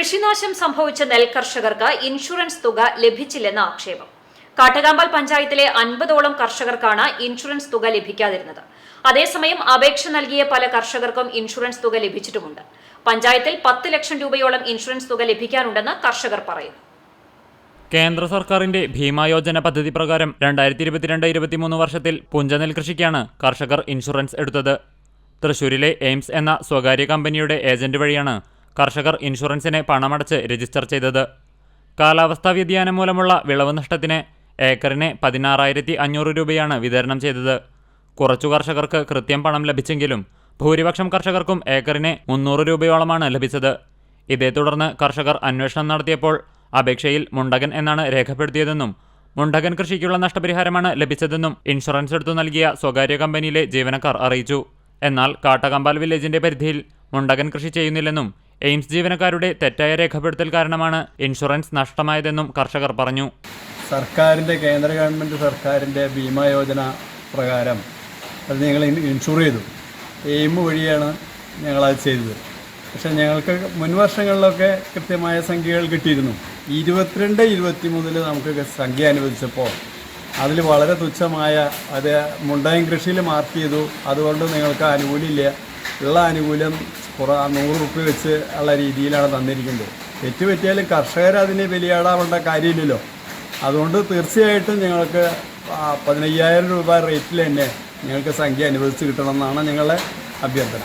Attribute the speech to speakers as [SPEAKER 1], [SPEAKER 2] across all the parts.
[SPEAKER 1] കൃഷിനാശം സംഭവിച്ച നെൽകർഷകർക്ക് ഇൻഷുറൻസ് തുക ലഭിച്ചില്ലെന്ന ആക്ഷേപം. കാട്ടകാമ്പാൽ പഞ്ചായത്തിലെ അൻപതോളം കർഷകർക്കാണ് ഇൻഷുറൻസ് തുക ലഭിക്കാതിരുന്നത്. അതേസമയം അപേക്ഷ നൽകിയ പല കർഷകർക്കും ഇൻഷുറൻസ് തുക ലഭിച്ചിട്ടുമുണ്ട്. പഞ്ചായത്തിൽ പത്ത് ലക്ഷം രൂപയോളം ഇൻഷുറൻസ് തുക ലഭിക്കാനുണ്ടെന്ന് കർഷകർ പറയുന്നു.
[SPEAKER 2] കേന്ദ്ര സർക്കാരിന്റെ ഭീമായോജന പദ്ധതി പ്രകാരം രണ്ടായിരത്തി ഇരുപത്തിരണ്ട് ഇരുപത്തിമൂന്ന് വർഷത്തിൽ പുഞ്ചനെൽ കൃഷിക്കാണ് കർഷകർ ഇൻഷുറൻസ് എടുത്തത്. തൃശൂരിലെ എയിംസ് എന്ന സ്വകാര്യ കമ്പനിയുടെ ഏജന്റ് വഴിയാണ് കർഷകർ ഇൻഷുറൻസിനെ പണമടച്ച് രജിസ്റ്റർ ചെയ്തത്. കാലാവസ്ഥാ വ്യതിയാനം മൂലമുള്ള വിളവ് നഷ്ടത്തിന് ഏക്കറിന് പതിനാറായിരത്തി അഞ്ഞൂറ് രൂപയാണ് വിതരണം ചെയ്തത്. കുറച്ചു കർഷകർക്ക് കൃത്യം പണം ലഭിച്ചെങ്കിലും ഭൂരിപക്ഷം കർഷകർക്കും ഏക്കറിന് മുന്നൂറ് രൂപയോളമാണ് ലഭിച്ചത്. ഇതേ തുടർന്ന് കർഷകർ അന്വേഷണം നടത്തിയപ്പോൾ അപേക്ഷയിൽ മുണ്ടകൻ എന്നാണ് രേഖപ്പെടുത്തിയതെന്നും മുണ്ടകൻ കൃഷിക്കുള്ള നഷ്ടപരിഹാരമാണ് ലഭിച്ചതെന്നും ഇൻഷുറൻസ് എടുത്തു നൽകിയ സ്വകാര്യ കമ്പനിയിലെ ജീവനക്കാർ അറിയിച്ചു. എന്നാൽ കാട്ടകമ്പാൽ വില്ലേജിന്റെ പരിധിയിൽ മുണ്ടകൻ കൃഷി ചെയ്യുന്നില്ലെന്നും എയിംസ് ജീവനക്കാരുടെ തെറ്റായ രേഖപ്പെടുത്തൽ കാരണമാണ് ഇൻഷുറൻസ് നഷ്ടമായതെന്നും കർഷകർ പറഞ്ഞു.
[SPEAKER 3] സർക്കാരിന്റെ കേന്ദ്ര ഗവൺമെന്റ് സർക്കാരിന്റെ ബീമാ യോജന പ്രകാരം അത് ഞങ്ങൾ ഇൻ- ഇൻഷുർ ചെയ്തു. എയിം വഴിയാണ് ഞങ്ങളത് ചെയ്തത്. പക്ഷേ ഞങ്ങൾക്ക് മുൻ വർഷങ്ങളിലൊക്കെ കൃത്യമായ സംഖ്യകൾ കിട്ടിയിരുന്നു. ഇരുപത്തിരണ്ട് ഇരുപത്തി മൂന്നിൽ നമുക്ക് സംഖ്യ അനുവദിച്ചപ്പോൾ അതിൽ വളരെ തുച്ഛമായ അത് മുണ്ടായം കൃഷിയിൽ മാർക്ക് ചെയ്തു. അതുകൊണ്ട് നിങ്ങൾക്ക് ആനുകൂല്യമില്ല. ഉള്ള ആനുകൂല്യം കുറ നൂറ് റുപ്യ വെച്ച് ഉള്ള രീതിയിലാണ് തന്നിരിക്കുന്നത്. തെറ്റ് പറ്റിയാലും കർഷകർ അതിനെ ബലിയാടാവേണ്ട കാര്യമില്ലല്ലോ. അതുകൊണ്ട് തീർച്ചയായിട്ടും ഞങ്ങൾക്ക് പതിനയ്യായിരം രൂപ റേറ്റിൽ തന്നെ ഞങ്ങൾക്ക് സംഖ്യ അനുവദിച്ച് കിട്ടണമെന്നാണ് ഞങ്ങളുടെ അഭ്യർത്ഥന.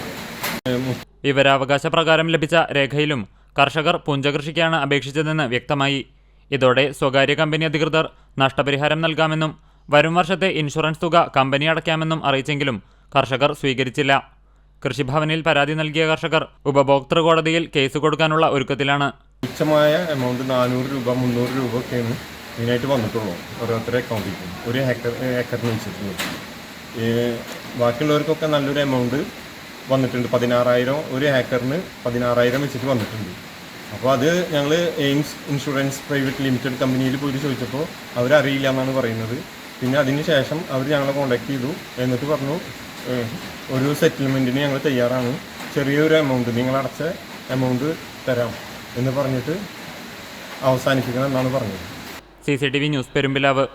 [SPEAKER 2] വിവരാവകാശ പ്രകാരം ലഭിച്ച രേഖയിലും കർഷകർ പുഞ്ചകൃഷിക്കാണ് അപേക്ഷിച്ചതെന്ന് വ്യക്തമായി. ഇതോടെ സ്വകാര്യ കമ്പനി അധികൃതർ നഷ്ടപരിഹാരം നൽകാമെന്നും വരും വർഷത്തെ ഇൻഷുറൻസ് തുക കമ്പനി അടയ്ക്കാമെന്നും അറിയിച്ചെങ്കിലും കർഷകർ സ്വീകരിച്ചില്ല. കൃഷിഭവനിൽ പരാതി നൽകിയ കർഷകർ ഉപഭോക്തൃ കോടതിയിൽ കേസ് കൊടുക്കാനുള്ള ഒരുക്കത്തിലാണ്.
[SPEAKER 4] തുച്ഛമായ എമൗണ്ട് നാനൂറ് രൂപ മുന്നൂറ് രൂപ ഒക്കെയാണ് മെയിനായിട്ട് വന്നിട്ടുള്ളൂ ഓരോരുത്തരുടെ അക്കൗണ്ടിൽ ഒരു ഹെക്കർ ഹെക്കറിന് വെച്ചിട്ടുള്ളത് ബാക്കിയുള്ളവർക്കൊക്കെ നല്ലൊരു എമൗണ്ട് വന്നിട്ടുണ്ട്. പതിനാറായിരം ഒരു ഹാക്കറിന് പതിനാറായിരം വെച്ചിട്ട് വന്നിട്ടുണ്ട്. അപ്പോൾ അത് ഞങ്ങൾ എയിംസ് ഇൻഷുറൻസ് പ്രൈവറ്റ് ലിമിറ്റഡ് കമ്പനിയിൽ പോയിട്ട് ചോദിച്ചപ്പോൾ അവരറിയില്ല എന്നാണ് പറയുന്നത്. പിന്നെ അതിന് ശേഷം അവർ ഞങ്ങളെ കോൺടാക്ട് ചെയ്തു. എന്നിട്ട് പറഞ്ഞു ഒരു സെറ്റിൽമെന്റിന് ഞങ്ങൾ തയ്യാറാണ്. ചെറിയൊരു എമൗണ്ട് നിങ്ങൾ അടച്ച എമൗണ്ട് തരാം എന്ന് പറഞ്ഞിട്ട് അവസാനിപ്പിക്കണം എന്നാണ് പറഞ്ഞത്.
[SPEAKER 2] C C T V news Perumpilavu.